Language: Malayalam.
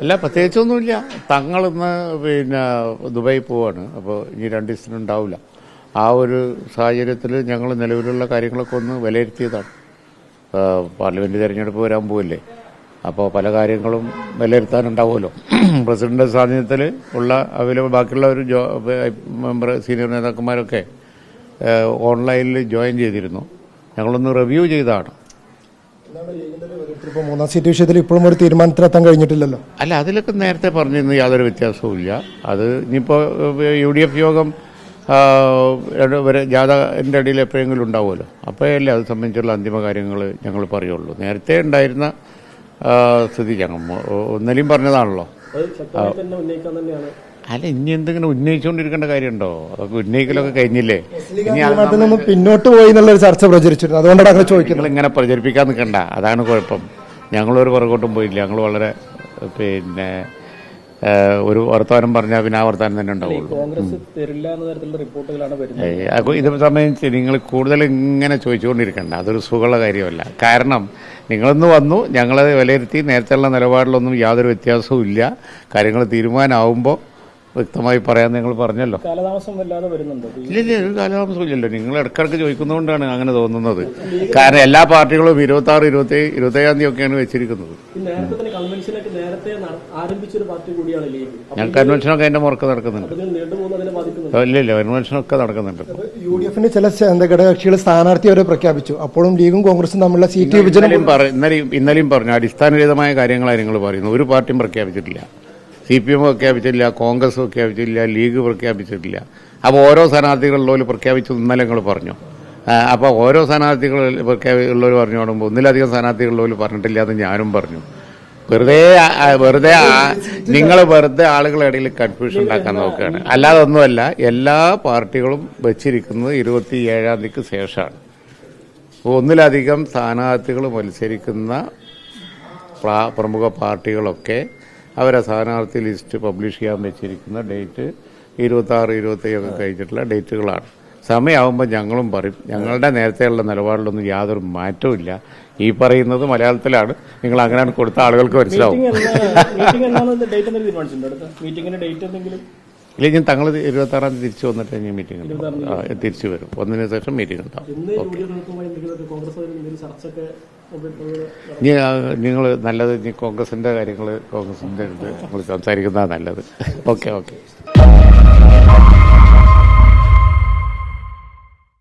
അല്ല പ്രത്യേകിച്ചൊന്നുമില്ല. തങ്ങളിന്ന് പിന്നെ ദുബായി പോവാണ്. അപ്പോൾ ഇനി രണ്ട് ദിവസത്തിന് ഉണ്ടാവില്ല ആ ഒരു സാഹചര്യത്തിൽ ഞങ്ങൾ നിലവിലുള്ള കാര്യങ്ങളൊക്കെ ഒന്ന് വിലയിരുത്തിയതാണ്. പാർലമെന്റ് തെരഞ്ഞെടുപ്പ് വരാൻ പോവില്ലേ? അപ്പോൾ പല കാര്യങ്ങളും വിലയിരുത്താനുണ്ടാവുമല്ലോ. പ്രസിഡന്റ് സാന്നിധ്യത്തിൽ ഉള്ള അവൈലബിൾ ബാക്കിയുള്ള ഒരു ജോ മെമ്പർ സീനിയർ നേതാക്കന്മാരൊക്കെ ഓൺലൈനിൽ ജോയിൻ ചെയ്തിരുന്നു. ഞങ്ങളൊന്ന് റിവ്യൂ ചെയ്തതാണ്. ഇപ്പോൾ മൂന്നാം സീറ്റ് വിഷയത്തിൽ ഇപ്പോഴും ഒരു തീരുമാനത്തിലെത്താൻ കഴിഞ്ഞിട്ടില്ലല്ലോ. അല്ല അതിലൊക്കെ നേരത്തെ പറഞ്ഞിരുന്നു യാതൊരു വ്യത്യാസവും ഇല്ല അത് ഇനിയിപ്പോൾ യു ഡി എഫ് യോഗം വരെ ജാഥന്റെ ഇടയിൽ എപ്പോഴെങ്കിലും ഉണ്ടാവുമല്ലോ. അപ്പോഴല്ലേ അത് സംബന്ധിച്ചുള്ള അന്തിമ കാര്യങ്ങൾ ഞങ്ങൾ പറയുള്ളൂ. നേരത്തെ ഉണ്ടായിരുന്ന സ്ഥിതി ഞങ്ങൾ ഒന്നലെയും പറഞ്ഞതാണല്ലോ. ഉന്നയിക്കാൻ തന്നെയാണ്. അല്ല ഇനി എന്തെങ്കിലും ഉന്നയിച്ചുകൊണ്ടിരിക്കേണ്ട കാര്യമുണ്ടോ? അതൊക്കെ ഉന്നയിക്കലൊക്കെ കഴിഞ്ഞില്ലേ? ഇനി അത് തീരുമാനത്തിൽ നിന്ന് പിന്നോട്ട് പോയി എന്നുള്ളൊരു ചർച്ച പ്രചരിച്ചിരുന്നു. അതുകൊണ്ടാണ് അങ്ങനെ ചോദിക്കുന്നത്. നിങ്ങൾ ഇങ്ങനെ പ്രചരിപ്പിക്കാൻ നിൽക്കണ്ട. അതാണ് കുഴപ്പം. ഞങ്ങളൊരു പുറകോട്ടും പോയില്ല. ഞങ്ങൾ വളരെ പിന്നെ ഒരു വർത്തമാനം പറഞ്ഞാൽ പിന്നെ ആ വർത്തമാനം തന്നെ ഉണ്ടാവുള്ളൂ. കോൺഗ്രസ് തരില്ല എന്ന തരത്തിലുള്ള റിപ്പോർട്ടുകളാണ് വരുന്നത്. ഏയ് അപ്പൊ ഇത് സംബന്ധിച്ച് നിങ്ങൾ കൂടുതൽ ഇങ്ങനെ ചോദിച്ചുകൊണ്ടിരിക്കണ്ട. അതൊരു സുഖമുള്ള കാര്യമല്ല. കാരണം നിങ്ങളൊന്ന് വന്നു ഞങ്ങളത് വിലയിരുത്തി നേരത്തെയുള്ള നിലപാടിലൊന്നും യാതൊരു വ്യത്യാസവും ഇല്ല. കാര്യങ്ങൾ തീരുമാനമാവുമ്പോൾ വ്യക്തമായി പറയാൻ നിങ്ങൾ പറഞ്ഞല്ലോ. കാലതാമസം വല്ലാതെ വരുന്നുണ്ട്. ഇല്ല ഇല്ല ഒരു കാലതാമസം ഇല്ലല്ലോ. നിങ്ങൾ ഇടക്കിടക്ക് ചോദിക്കുന്നതുകൊണ്ടാണ് അങ്ങനെ തോന്നുന്നത്. കാരണം എല്ലാ പാർട്ടികളും ഇരുപത്തി ആറ് ഇരുപത്തി ഇരുപത്തേഴാം തീയതി ഒക്കെയാണ് വെച്ചിരിക്കുന്നത് ഞാൻ കൺവെൻഷനൊക്കെ അതിന്റെ മുറക്ക് നടക്കുന്നുണ്ട്. ഇതിൽ നീണ്ടുപോകുന്ന അതിനെ ബാധിക്കുന്നുണ്ട്. ഇല്ല ഇല്ല കൺവെൻഷനൊക്കെ നടക്കുന്നുണ്ട്. യു ഡി എഫിന്റെ ചില ഘടകകക്ഷികൾ സ്ഥാനാർത്ഥി അവരെ പ്രഖ്യാപിച്ചു. അപ്പോഴും ലീഗും കോൺഗ്രസും തമ്മിലുള്ള സീറ്റ് വിഭജനം ഇന്നലെയും പറഞ്ഞു അടിസ്ഥാനരഹിതമായ കാര്യങ്ങളാണ് നിങ്ങൾ പറയുന്നത്. ഒരു പാർട്ടിയും പ്രഖ്യാപിച്ചിട്ടില്ല. സി പി എം പ്രഖ്യാപിച്ചിട്ടില്ല കോൺഗ്രസ് പ്രഖ്യാപിച്ചിട്ടില്ല ലീഗ് പ്രഖ്യാപിച്ചിട്ടില്ല. അപ്പോൾ ഓരോ സ്ഥാനാർത്ഥികളിലും പ്രഖ്യാപിച്ചു ഇന്നലെ ഞങ്ങൾ പറഞ്ഞു. അപ്പോൾ ഓരോ സ്ഥാനാർത്ഥികൾ പ്രഖ്യാപിച്ചുള്ളവർ പറഞ്ഞു കൊടുമ്പോൾ ഒന്നിലധികം സ്ഥാനാർത്ഥികളിലും പറഞ്ഞിട്ടില്ല എന്ന് ഞാനും പറഞ്ഞു. വെറുതെ വെറുതെ നിങ്ങൾ വെറുതെ ആളുകളുടെ ഇടയിൽ കൺഫ്യൂഷൻ ഉണ്ടാക്കാൻ നോക്കുകയാണ്. അല്ലാതെ ഒന്നുമല്ല എല്ലാ പാർട്ടികളും വെച്ചിരിക്കുന്നത് ഇരുപത്തി ഏഴാം തീയതിക്ക് ശേഷമാണ്. ഒന്നിലധികം സ്ഥാനാർത്ഥികൾ മത്സരിക്കുന്ന പ്രമുഖ പാർട്ടികളൊക്കെ അവരെ സ്ഥാനാർത്ഥി ലിസ്റ്റ് പബ്ലിഷ് ചെയ്യാൻ വെച്ചിരിക്കുന്ന ഡേറ്റ് ഇരുപത്തി ആറ് ഇരുപത്തേഴൊക്കെ കഴിഞ്ഞിട്ടുള്ള ഡേറ്റുകളാണ് സമയമാകുമ്പോൾ ഞങ്ങളും പറയും. ഞങ്ങളുടെ നേരത്തെയുള്ള നിലപാടിലൊന്നും യാതൊരു മാറ്റവും ഈ പറയുന്നത് മലയാളത്തിലാണ്. നിങ്ങൾ അങ്ങനെയാണ് കൊടുത്ത ആളുകൾക്ക് മനസ്സിലാവും. ഇല്ല ഞാൻ തങ്ങൾ ഇരുപത്തി ആറാം തീയതി തിരിച്ചു വന്നിട്ട് ഞാൻ മീറ്റിംഗ് ഉണ്ടാവും തിരിച്ചു വരും. ഒന്നിന് ശേഷം മീറ്റിംഗ് ഉണ്ടാവും നിങ്ങൾ നല്ലത് ഇനി കോൺഗ്രസിന്റെ കാര്യങ്ങൾ കോൺഗ്രസിന്റെ അടുത്ത് നമ്മൾ സംസാരിക്കുന്നതാണ് നല്ലത്. Okay okay.